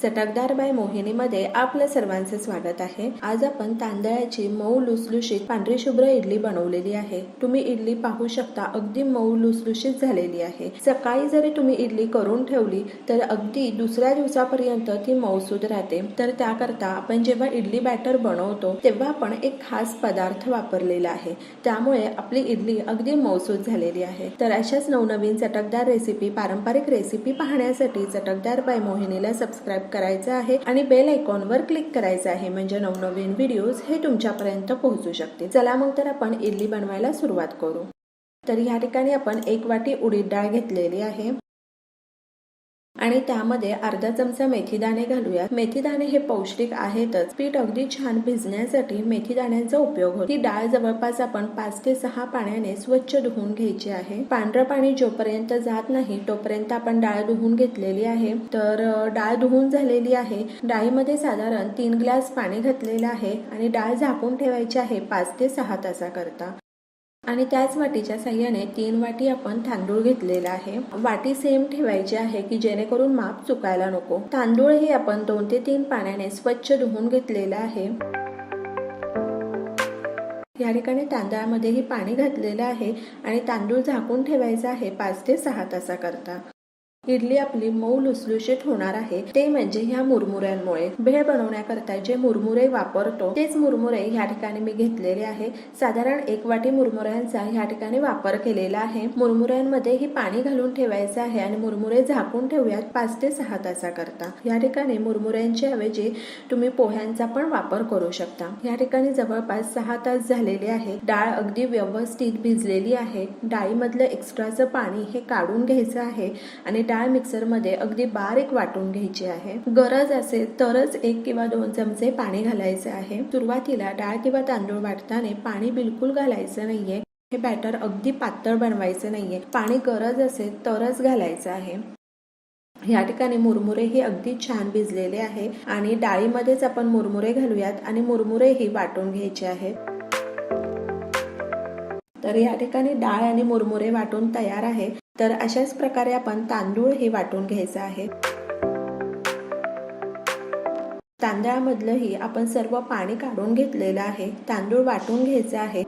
चटकदार बाय मोहिनीमध्ये आपलं सर्वांचं स्वागत आहे. आज आपण तांदळाची मऊ लुसलुशीत पांढरी शुभ्र इडली बनवलेली आहे. तुम्ही इडली पाहू शकता अगदी मऊ लुसलुशीत झालेली आहे. सकाळी जरी तुम्ही इडली करून ठेवली तर अगदी दुसऱ्या दिवसापर्यंत ती मऊसूद राहते. तर त्याकरता आपण जेव्हा इडली बॅटर बनवतो तेव्हा आपण एक खास पदार्थ वापरलेला आहे. त्यामुळे आपली इडली अगदी मऊसूद झालेली आहे. तर अशाच नवनवीन चटकदार रेसिपी पारंपरिक रेसिपी पाहण्यासाठी चटकदार बाय मोहिनीला सबस्क्राईब करायचं आहे आणि बेल आयकॉनवर क्लिक करायचं आहे. म्हणजे नवनवीन व्हिडिओज हे तुमच्यापर्यंत पोहोचू शकते. चला मग तर आपण इडली बनवायला सुरुवात करू. तर ह्या ठिकाणी आपण एक वाटी उडीद डाळ घेतलेली आहे. आणि त्यामध्ये अर्धा चमचा मेथीदाणे घालूयात. मेथीदाणे हे पौष्टिक आहेतच. पीठ अगदी छान भिजण्यासाठी मेथीदाण्यांचा उपयोग होतो. ही डाळ जवळपास आपण पाच ते सहा पाण्याने स्वच्छ धुवून घ्यायची आहे. पांढरं पाणी जोपर्यंत जात नाही तोपर्यंत आपण डाळ धुवून घेतलेली आहे. तर डाळ धुवून झालेली आहे. डाळीमध्ये साधारण तीन ग्लास पाणी घातलेलं आहे आणि डाळ झाकून ठेवायची आहे पाच ते सहा तासाकरता. आणि त्याच वाटीच्या साह्याने तीन वाटी आपण तांदूळ घेतलेला आहे. वाटी सेम ठेवायची आहे की जेणेकरून माप चुकायला नको. तांदूळ हे आपण दोन ते तीन पाण्याने स्वच्छ धुवून घेतलेलं आहे. या ठिकाणी तांदळामध्येही पाणी घातलेलं आहे आणि तांदूळ झाकून ठेवायचा आहे पाच ते सहा तासाकरता. इडली आपली मऊ लुसलुशीत होणार आहे. ते म्हणजे ह्या मुरमुऱ्यांमुळे. भेळ बनवण्याकरता जे मुरमुरे वापरतो तेच मुरमुरे ह्या ठिकाणी मी घेतलेले आहे. साधारण एक वाटी मुरमुऱ्यांचा ह्या ठिकाणी वापर केलेला आहे. मुरमुऱ्यांमध्ये ही पाणी घालून ठेवायचं आहे आणि मुरमुरे झाकून ठेवूयात पाच ते सहा तासाकरता. या ठिकाणी मुरमुऱ्यांच्या ऐवजी तुम्ही पोह्यांचा पण वापर करू शकता. या ठिकाणी जवळपास सहा तास झालेले आहे. डाळ अगदी व्यवस्थित भिजलेली आहे. डाळीमधलं एक्स्ट्राचं पाणी हे काढून घ्यायचं आहे आणि डाळ मिक्सरमध्ये अगदी बारीक वाटून घ्यायची आहे. गरज असेल तरच एक किंवा दोन चमचे पाणी घालायचे आहे. सुरुवातीला डाळ किंवा तांदूळ वाटताना पाणी बिलकुल घालायचं नाहीये. हे बॅटर अगदी पातळ बनवायचं नाहीये. पाणी गरज असेल तरच घालायचं आहे. या ठिकाणी मुरमुरे हे अगदी छान भिजलेले आहे आणि डाळीमध्येच आपण मुरमुरे घालूयात आणि मुरमुरे ही वाटून घ्यायचे आहेत तर या ठिकाणी डाळ आणि मुरमुरे वाटून तयार आहे. तर अशाच प्रकारे आपण तांदूळ हे वाटून घ्यायचं आहे. तांदळामधलंही आपण सर्व पाणी काढून घेतलेलं आहे. तांदूळ वाटून घ्यायचं आहे.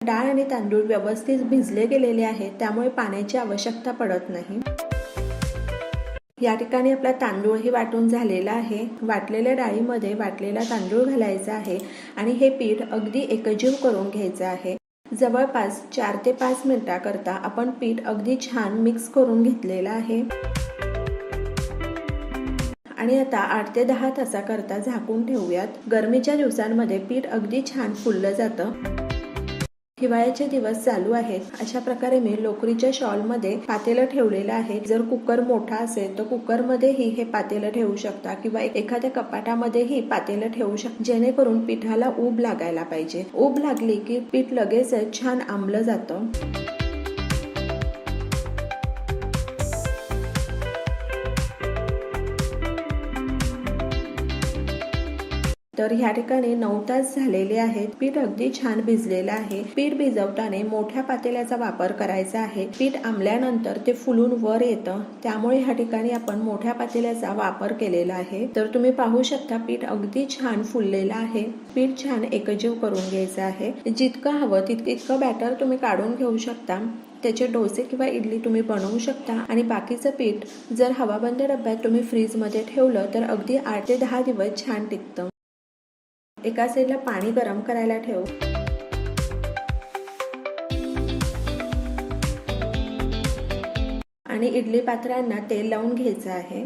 डाळ आणि तांदूळ व्यवस्थित भिजले गेलेले आहे त्यामुळे पाण्याची आवश्यकता पडत नाही. या ठिकाणी आपला तांदूळही वाटून झालेला आहे. वाटलेल्या डाळीमध्ये वाटलेला तांदूळ घालायचा आहे आणि हे पीठ अगदी एकजीव करून घ्यायचं आहे. जवळपास चार ते पाच मिनिटाकरता आपण पीठ अगदी छान मिक्स करून घेतलेलं आहे. आणि आता आठ ते दहा तासाकरता झाकून ठेवूयात. गरमीच्या दिवसांमध्ये पीठ अगदी छान फुललं जातं. हिवाळ्याचे दिवस चालू आहेत. अशा प्रकारे मी लोकरीच्या शॉलमध्ये पातेलं ठेवलेलं आहे. जर कुकर मोठा असेल तर कुकरमध्येही हे पातेलं ठेवू शकता किंवा एखाद्या कपाटामध्येही पातेलं ठेवू शकता. जेणेकरून पिठाला ऊब लागायला पाहिजे. ऊब लागली की पीठ लगेचच छान आंबलं जातं. तर ह्या ठिकाणी नऊ तास झालेले आहेत. पीठ अगदी छान भिजलेलं आहे. पीठ भिजवताना मोठ्या पातेल्याचा वापर करायचा आहे. पीठ आंबल्यानंतर ते फुलून वर येतं. त्यामुळे ह्या ठिकाणी आपण मोठ्या पातेल्याचा वापर केलेला आहे. तर तुम्ही पाहू शकता पीठ अगदी छान फुललेलं आहे. पीठ छान एकजीव करून घ्यायचं आहे. जितकं हवं तितकं इतकं बॅटर तुम्ही काढून घेऊ शकता. त्याचे डोसे किंवा इडली तुम्ही बनवू शकता. आणि बाकीचं पीठ जर हवाबंद डब्यात तुम्ही फ्रीजमध्ये ठेवलं तर अगदी आठ ते दहा दिवस छान टिकतं. एका साईडला पाणी गरम करायला ठेव. आणि इडली पात्रांना तेल लावून घ्यायचं आहे.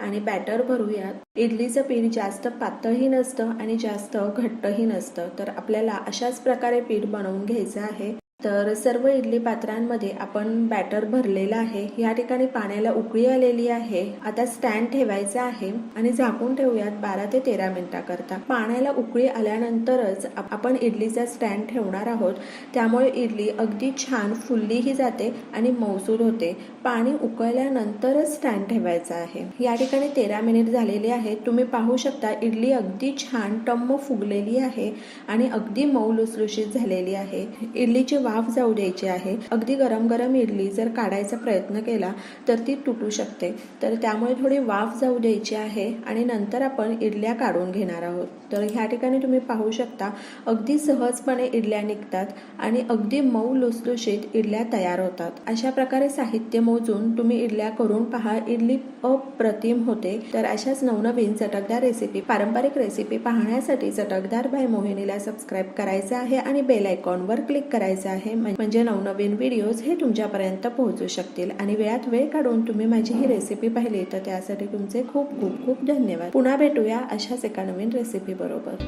आणि बॅटर भरूयात इडलीचं पीठ जास्त पातळही नसतं आणि जास्त घट्टही नसतं. तर आपल्याला अशाच प्रकारे पीठ बनवून घ्यायचं आहे. तर सर्व इडली पात्रांमध्ये आपण बॅटर भरलेलं आहे. या ठिकाणी पाण्याला उकळी आलेली आहे. आता स्टँड ठेवायचा आहे आणि झाकून ठेवूयात बारा ते तेरा मिनिटाकरता. पाण्याला उकळी आल्यानंतरच आपण इडलीचा स्टँड ठेवणार आहोत. त्यामुळे इडली अगदी छान फुललीही जाते आणि मौसूद होते. पाणी उकळल्यानंतरच स्टँड ठेवायचा आहे. या ठिकाणी तेरा मिनिट झालेले आहेत. तुम्ही पाहू शकता इडली अगदी छान टम्म फुगलेली आहे आणि अगदी मऊ लुसलुशीत झालेली आहे. इडलीची वाफ जाऊ द्यायची आहे. अगदी गरम गरम इडली जर काढायचा प्रयत्न केला तर ती तुटू शकते. तर त्यामुळे थोडी वाफ जाऊ द्यायची आहे आणि नंतर आपण इडल्या काढून घेणार आहोत. तर ह्या ठिकाणी तुम्ही पाहू शकता अगदी सहजपणे इडल्या निघतात आणि अगदी मऊ लुसलुशीत इडल्या तयार होतात. अशा प्रकारे साहित्य मोजून तुम्ही इडल्या करून पहा. इडली अप्रतिम होते. तर अशाच नवनवीन चटकदार रेसिपी पारंपरिक रेसिपी पाहण्यासाठी चटकदार बाय मोहिनीला सबस्क्राईब करायचे आहे आणि बेल आयकॉनवर क्लिक करायचं आहे. आहे. म्हणजे नवनवीन व्हिडिओज हे तुमच्यापर्यंत पोहोचू शकतील. आणि वेळात वेळ काढून तुम्ही माझी ही रेसिपी पाहिली तर त्यासाठी तुमचे खूप खूप खूप धन्यवाद. पुन्हा भेटूया अशाच एका नवीन रेसिपी बरोबर.